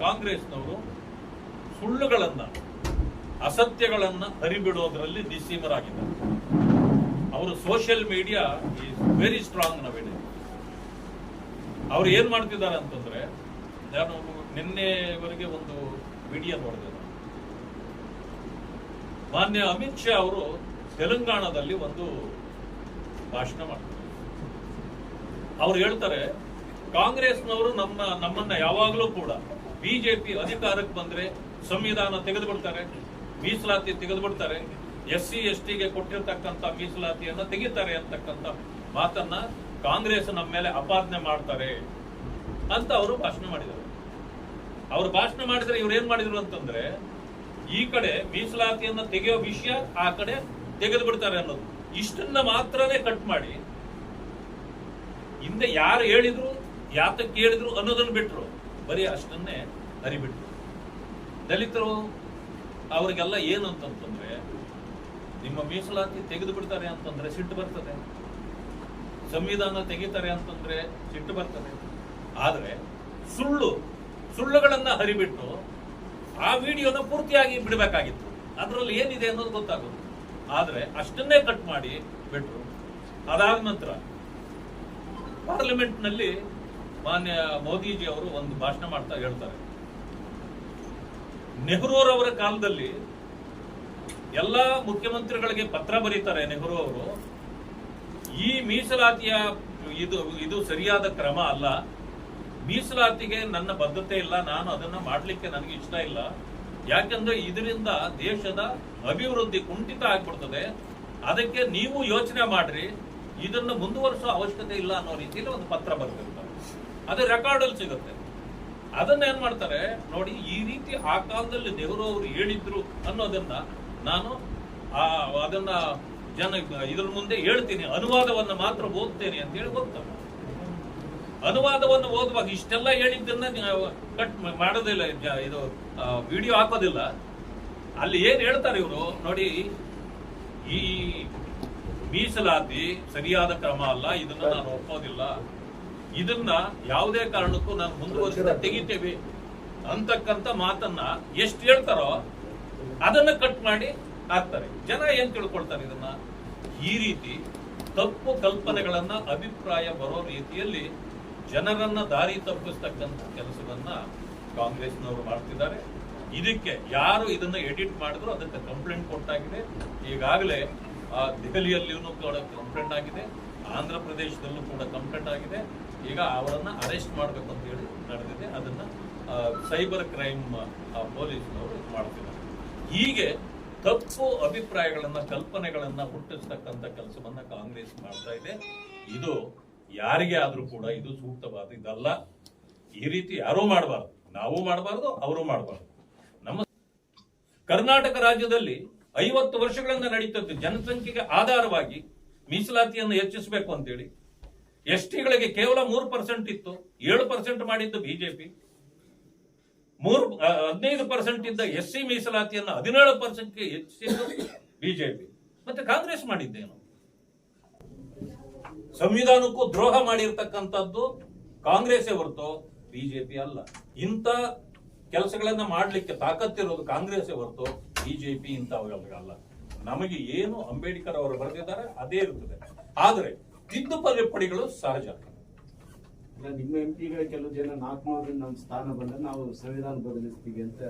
ಕಾಂಗ್ರೆಸ್ನವರು ಸುಳ್ಳುಗಳನ್ನ, ಅಸತ್ಯಗಳನ್ನ ಹರಿಬಿಡೋದ್ರಲ್ಲಿ ನಿಸ್ಸೀಮರಾಗಿದ್ದಾರೆ. ಅವರು social media is very strong ನವೇಡೆ ಅವ್ರು ಏನ್ ಮಾಡ್ತಿದ್ದಾರೆ ಅಂತಂದ್ರೆ, ನಾನು ನಿನ್ನೆವರೆಗೆ ಒಂದು ವಿಡಿಯೋ ನೋಡಿದೆ. ಮಾನ್ಯ ಅಮಿತ್ ಶಾ ಅವರು ತೆಲಂಗಾಣದಲ್ಲಿ ಒಂದು ಭಾಷಣ ಮಾಡ್ತಾರೆ. ಅವ್ರು ಹೇಳ್ತಾರೆ, ಕಾಂಗ್ರೆಸ್ನವರು ನಮ್ಮ ನಮ್ಮನ್ನ ಯಾವಾಗಲೂ ಕೂಡ ಬಿಜೆಪಿ ಅಧಿಕಾರಕ್ಕೆ ಬಂದ್ರೆ ಸಂವಿಧಾನ ತೆಗೆದುಬಿಡ್ತಾರೆ ಮೀಸಲಾತಿ ತೆಗೆದುಬಿಡ್ತಾರೆ ಎಸ್ ಸಿ ಎಸ್ ಟಿಗೆ ಕೊಟ್ಟಿರ್ತಕ್ಕಂಥ ಮೀಸಲಾತಿಯನ್ನ ತೆಗಿತಾರೆ ಅಂತಕ್ಕಂಥ ಮಾತನ್ನ ಕಾಂಗ್ರೆಸ್ ನಮ್ಮ ಮೇಲೆ ಅಪಾದನೆ ಮಾಡ್ತಾರೆ ಅಂತ ಅವರು ಭಾಷಣ ಮಾಡಿದರು. ಅವರು ಭಾಷಣ ಮಾಡಿದ್ರೆ ಇವ್ರು ಏನ್ ಮಾಡಿದ್ರು ಅಂತಂದ್ರೆ, ಈ ಕಡೆ ಮೀಸಲಾತಿಯನ್ನ ತೆಗೆಯೋ ವಿಷಯ ಆ ಕಡೆ ತೆಗೆದು ಬಿಡ್ತಾರೆ ಅನ್ನೋದು. ಇಷ್ಟನ್ನ ಮಾತ್ರನೇ ಕಟ್ ಮಾಡಿ, ಹಿಂದೆ ಯಾರು ಹೇಳಿದ್ರು, ಯಾತಕ್ಕೆ ಹೇಳಿದ್ರು ಅನ್ನೋದನ್ನ ಬಿಟ್ರು. ಬರೀ ಅಷ್ಟನ್ನೇ ಹರಿಬಿಟ್ರು ದಲಿತರು ಅವರಿಗೆಲ್ಲ ಏನು ಅಂತಂತಂದ್ರೆ, ನಿಮ್ಮ ಮೀಸಲಾತಿ ತೆಗೆದು ಬಿಡ್ತಾರೆ ಅಂತಂದ್ರೆ ಸಿಟ್ಟು ಬರ್ತದೆ. ಸಂವಿಧಾನ ತೆಗಿತಾರೆ ಅಂತಂದ್ರೆ ಸಿಟ್ಟು ಬರ್ತದೆ. ಆದ್ರೆ ಸುಳ್ಳು, ಸುಳ್ಳುಗಳನ್ನ ಹರಿಬಿಟ್ಟು ಆ ವಿಡಿಯೋನ ಪೂರ್ತಿಯಾಗಿ ಬಿಡಬೇಕಾಗಿತ್ತು. ಅದರಲ್ಲಿ ಏನಿದೆ ಅನ್ನೋದು ಗೊತ್ತಾಗೋದು. ಆದ್ರೆ ಅಷ್ಟನ್ನೇ ಕಟ್ ಮಾಡಿ ಬಿಟ್ರು. ಅದಾದ ನಂತರ ಪಾರ್ಲಿಮೆಂಟ್ನಲ್ಲಿ ಮಾನ್ಯ ಮೋದಿಜಿ ಅವರು ಒಂದು ಭಾಷಣ ಮಾಡ್ತಾ ಹೇಳ್ತಾರೆ. ನೆಹರೂರವರ ಕಾಲದಲ್ಲಿ ಎಲ್ಲ ಮುಖ್ಯಮಂತ್ರಿಗಳಿಗೆ ಪತ್ರ ಬರೀತಾರೆ ನೆಹರು ಅವರು. ಈ ಮೀಸಲಾತಿಯ ಇದು ಇದು ಸರಿಯಾದ ಕ್ರಮ ಅಲ್ಲ. ಮೀಸಲಾತಿಗೆ ನನ್ನ ಬದ್ಧತೆ ಇಲ್ಲ, ನಾನು ಅದನ್ನ ಮಾಡ್ಲಿಕ್ಕೆ ನನಗೆ ಇಷ್ಟ ಇಲ್ಲ. ಯಾಕಂದ್ರೆ ಇದರಿಂದ ದೇಶದ ಅಭಿವೃದ್ಧಿ ಕುಂಠಿತ ಆಗ್ಬಿಡ್ತದೆ. ಅದಕ್ಕೆ ನೀವು ಯೋಚನೆ ಮಾಡ್ರಿ. ಇದನ್ನು ಮುಂದುವರಿಸುವ ಅವಶ್ಯಕತೆ ಇಲ್ಲ ಅನ್ನೋ ರೀತಿಯಲ್ಲಿ ಒಂದು ಪತ್ರ ಬರ್ತಿರ್ತಾರೆ ಅದು ರೆಕಾರ್ಡ್ ಅಲ್ಲಿ ಸಿಗುತ್ತೆ. ಅದನ್ನ ಏನ್ ಮಾಡ್ತಾರೆ? ನೋಡಿ, ಈ ರೀತಿ ಆ ಕಾಲದಲ್ಲಿ ನೆಹರು ಅವರು ಹೇಳಿದ್ರು ಅನ್ನೋದನ್ನ ನಾನು ಆ, ಅದನ್ನ ಜನ ಇದ್ರ ಮುಂದೆ ಹೇಳ್ತೀನಿ. ಅನುವಾದವನ್ನ ಮಾತ್ರ ಓದ್ತೇನೆ ಅಂತ ಹೇಳಿ ಓದ್ತಾರೆ ಅನುವಾದವನ್ನು ಓದುವಾಗ ಇಷ್ಟೆಲ್ಲ ಹೇಳಿದ್ದನ್ನ ಕಟ್ ಮಾಡೋದಿಲ್ಲ ಇದು ವಿಡಿಯೋ ಹಾಕೋದಿಲ್ಲ. ಅಲ್ಲಿ ಏನ್ ಹೇಳ್ತಾರೆ ಇವರು? ನೋಡಿ, ಈ ಮೀಸಲಾತಿ ಸರಿಯಾದ ಕ್ರಮ ಅಲ್ಲ, ಇದನ್ನ ನಾನು ಒಪ್ಪೋದಿಲ್ಲ. ಇದನ್ನ ಯಾವುದೇ ಕಾರಣಕ್ಕೂ ನಾನು ಮುಂದುವರಿಸಿದ ತೆಗಿತೇವೆ. ಅಂತಕ್ಕಂಥ ಮಾತನ್ನ ಎಷ್ಟು ಹೇಳ್ತಾರೋ ಅದನ್ನ ಕಟ್ ಮಾಡಿ ಹಾಕ್ತಾರೆ. ಜನ ಏನ್ ತಿಳ್ಕೊಳ್ತಾರೆ ಇದನ್ನ? ಈ ರೀತಿ ತಪ್ಪು ಕಲ್ಪನೆಗಳನ್ನ ಅಭಿಪ್ರಾಯ ಬರೋ ರೀತಿಯಲ್ಲಿ ಜನರನ್ನ ದಾರಿ ತಪ್ಪಿಸ್ತಕ್ಕಂಥ ಕೆಲಸವನ್ನ ಕಾಂಗ್ರೆಸ್ನವರು ಮಾಡ್ತಿದ್ದಾರೆ. ಇದಕ್ಕೆ ಯಾರು ಇದನ್ನ ಎಡಿಟ್ ಮಾಡಿದ್ರು ಅದಕ್ಕೆ ಕಂಪ್ಲೇಂಟ್ ಕೊಟ್ಟಾಗಿದೆ. ಈಗಾಗಲೇ ದೆಹಲಿಯಲ್ಲಿಯೂ ಕೂಡ ಕಂಪ್ಲೇಂಟ್ ಆಗಿದೆ. ಆಂಧ್ರ ಪ್ರದೇಶದಲ್ಲೂ ಕೂಡ ಕಂಪ್ಲೇಂಟ್ ಆಗಿದೆ. ಈಗ ಅವರನ್ನ ಅರೆಸ್ಟ್ ಮಾಡಬೇಕು ಅಂತ ಹೇಳಿ ನಡೆದಿದೆ. ಅದನ್ನ ಸೈಬರ್ ಕ್ರೈಮ್ ಪೊಲೀಸ್ನವರು ಮಾಡ್ತಿದ್ದಾರೆ. ಹೀಗೆ ತಪ್ಪು ಅಭಿಪ್ರಾಯಗಳನ್ನ, ಕಲ್ಪನೆಗಳನ್ನ ಹುಟ್ಟಿಸ್ತಕ್ಕಂತ ಕೆಲಸವನ್ನ ಕಾಂಗ್ರೆಸ್ ಮಾಡ್ತಾ ಇದೆ. ಇದು ಯಾರಿಗೆ ಆದ್ರೂ ಕೂಡ ಇದು ಸೂಕ್ತವಾದ ಇದಲ್ಲ. ಈ ರೀತಿ ಯಾರೂ ಮಾಡಬಾರ್ದು. ನಾವು ಮಾಡಬಾರ್ದು, ಅವರು ಮಾಡಬಾರ್ದು. ನಮ್ಮ ಕರ್ನಾಟಕ ರಾಜ್ಯದಲ್ಲಿ ಐವತ್ತು ವರ್ಷಗಳಿಂದ ನಡೀತದ್ದು ಜನಸಂಖ್ಯೆಗೆ ಆಧಾರವಾಗಿ ಮೀಸಲಾತಿಯನ್ನು ಹೆಚ್ಚಿಸಬೇಕು ಅಂತೇಳಿ ಎಸ್ ಟಿಗಳಿಗೆ ಕೇವಲ ಮೂರು ಪರ್ಸೆಂಟ್ ಇತ್ತು, ಏಳು ಪರ್ಸೆಂಟ್ ಮಾಡಿದ್ದು ಬಿಜೆಪಿ. ಮೂರು ಹದಿನೈದು ಪರ್ಸೆಂಟ್ ಇದ್ದ ಎಸ್ ಸಿ ಮೀಸಲಾತಿಯನ್ನು ಹದಿನೇಳು ಪರ್ಸೆಂಟ್ಗೆ ಹೆಚ್ಚಿಸಿದ್ದು ಬಿಜೆಪಿ. ಮತ್ತೆ ಕಾಂಗ್ರೆಸ್ ಮಾಡಿದ್ದೇನು? ಸಂವಿಧಾನಕ್ಕೂ ದ್ರೋಹ ಮಾಡಿರ್ತಕ್ಕಂಥದ್ದು ಕಾಂಗ್ರೆಸ್ಸೇ ಹೊರತು ಬಿಜೆಪಿ ಅಲ್ಲ. ಇಂಥ ಕೆಲಸಗಳನ್ನ ಮಾಡಲಿಕ್ಕೆ ತಾಕತ್ತಿರೋದು ಕಾಂಗ್ರೆಸ್ಸೇ ಹೊರತು ಬಿಜೆಪಿ ಇಂಥವುಗಳಲ್ಲ ನಮಗೆ ಏನು ಅಂಬೇಡ್ಕರ್ ಅವರು ಬರೆದಿದ್ದಾರೆ, ಅದೇ ಇರ್ತದೆ ಆದ್ರೆ ತಿದ್ದುಪಡಿಗಳು ಸಹಜ. ಇಲ್ಲ, ನಿಮ್ಮ ಎಂಪಿಗಳ ಕೆಲವು ಜನ ನಾಲ್ಕುನೂರಿಂದ ನಮ್ಮ ಸ್ಥಾನ ಬಂದ ನಾವು ಸಂವಿಧಾನ ಬದಲಿಸ್ತೀವಿ ಅಂತ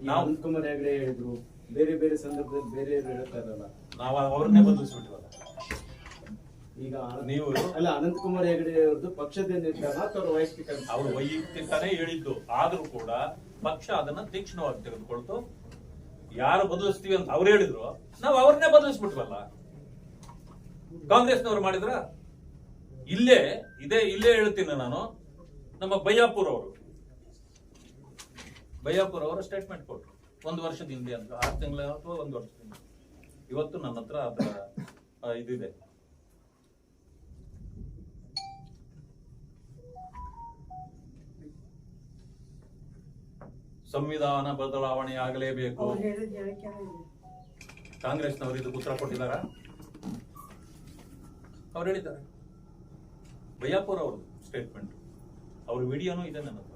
ನಾವು- ಕುಮಾರ್ ಹೆಗಡೆ ಹೇಳಿದ್ರು. ಬೇರೆ ಬೇರೆ ಸಂದರ್ಭದಲ್ಲಿ ಬೇರೆ ಹೇಳ್ತಾ ಇರಲ್ಲ ನಾವು ಅವ್ರನ್ನೇ ಬದಲಿಸ್ಬಿಟ್ವಲ್ಲ ಈಗ ನೀವು ಅಲ್ಲ ಅನಂತಕುಮಾರ್ ಹೆಗಡೆ ಅವ್ರದ್ದು ಪಕ್ಷದ ನಿರ್ಧಾರ ಅಥವಾ ಅವ್ರ ವೈಯಕ್ತಿಕ? ಅವರು ವೈಯಕ್ತಿಕನೇ ಹೇಳಿದ್ದು. ಆದ್ರೂ ಕೂಡ ಪಕ್ಷ ಅದನ್ನ ತೀಕ್ಷ್ಣವಾಗಿ ತೆಗೆದುಕೊಳ್ತು. ಯಾರು ಬದಲಿಸ್ತೀವಿ ಅಂತ ಅವ್ರು ಹೇಳಿದ್ರು. ನಾವು ಅವ್ರನ್ನೇ ಬದಲಿಸ್ಬಿಟ್ವಲ್ಲ. ಕಾಂಗ್ರೆಸ್ನವ್ರು ಮಾಡಿದ್ರ? ಇಲ್ಲೇ ಇದೇ ಇಲ್ಲೇ ಹೇಳ್ತೀನಿ ನಾನು ನಮ್ಮ ಬಯ್ಯಾಪುರ್ ಅವರು. ಬಯ್ಯಾಪುರ್ ಅವರು ಸ್ಟೇಟ್ಮೆಂಟ್ ಕೊಟ್ರು. ಒಂದು ವರ್ಷದ ಹಿಂದೆ ಅಂತ ಆರು ತಿಂಗಳ ಅಥವಾ ಒಂದು ವರ್ಷದ ಹಿಂದೆ. ಇವತ್ತು ನನ್ನ ಹತ್ರ ಅದರ ಇದಿದೆ. ಸಂವಿಧಾನ ಬದಲಾವಣೆ ಆಗಲೇಬೇಕು. ಇದೆ. ಕಾಂಗ್ರೆಸ್ನವರು ಇದಕ್ಕೆ ಉತ್ತರ ಕೊಟ್ಟಿದ್ದಾರಾ? ಅವ್ರು ಹೇಳಿದ್ದಾರೆ. ಬಯ್ಯಾಪುರ್ ಅವರು ಸ್ಟೇಟ್ಮೆಂಟ್ ಅವ್ರ ವಿಡಿಯೋನೂ ಇದೆ ನನ್ನ ಹತ್ರ